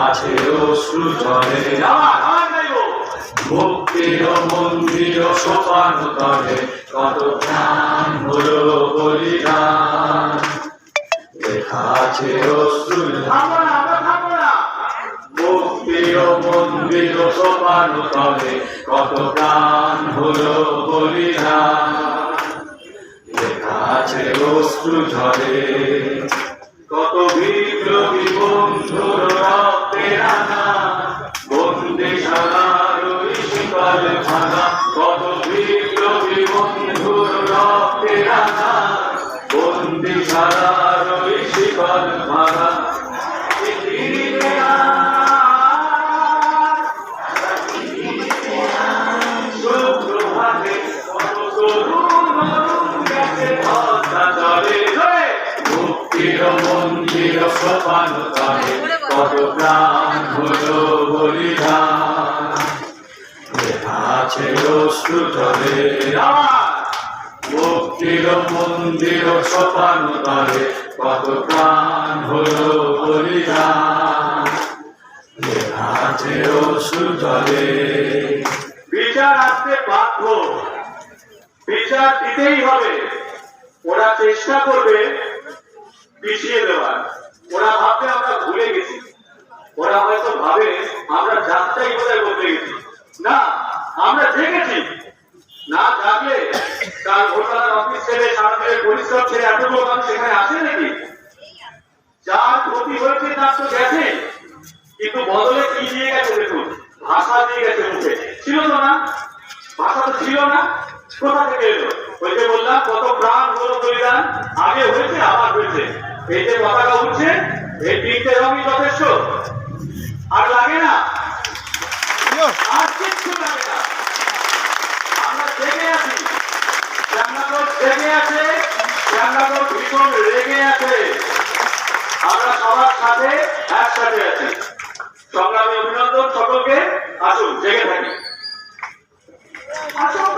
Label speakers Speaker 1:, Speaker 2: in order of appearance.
Speaker 1: আছে অশ্রু জলে ভক্তির মন্দির সোপান তলে কত প্রাণ হলো বলিদান লেখা আছে অশ্রু ভক্তির মন্দির সোপান তলে কত প্রাণ হলো বলিদান লেখা আছে অশ্রু ঝরে তরুণ অরুণ গেছে ধরা চলে ধরে মুক্তির মন্দির সোপান তলে। কত প্রাণ হলো বলিদান। লেখা আছে অশ্রু জলে আমার মুক্তির মন্দির সোপান তলে কত প্রাণ হলো বলিদান। আছে অশ্রু
Speaker 2: বিচার আসতে বাধ্য। বিচার দিতেই হবে। ওরা চেষ্টা করবে পিছিয়ে দেওয়ার। ওরা ভাববে আমরা ভুলে গেছি। ওরা হয়তো ভাবে আমরা যাত্রাই বোধহয় বদলে গেছি। না আমরা জেগেছি না জাগলে কাল ভোটার অফিস ছেড়ে সারাদিনের পরিশ্রম ছেড়ে এত লোক আমি সেখানে আসে নাকি? যার ক্ষতি হয়েছে তার তো গেছে। কিন্তু বদলে কি দিয়ে গেছে দেখুন ভাষা দিয়ে গেছে মুখে। ছিল তো না? ভাষা তো ছিল না? কোথা থেকে এলো? ওই যে বললাম কত প্রাণ হলো বলিদান আগে হয়েছে আবার হয়েছে। এই যে পতাকা উঠছে এই তিনটে রঙই যথেষ্ট। আর লাগে না? আর রান্নাঘর ভীষণ রেগে আছে। আমরা সবার সাথে একসাথে আছি। সংগ্রামী অভিনন্দন সকলকে। আসুন, জেগে থাকি। আসুন।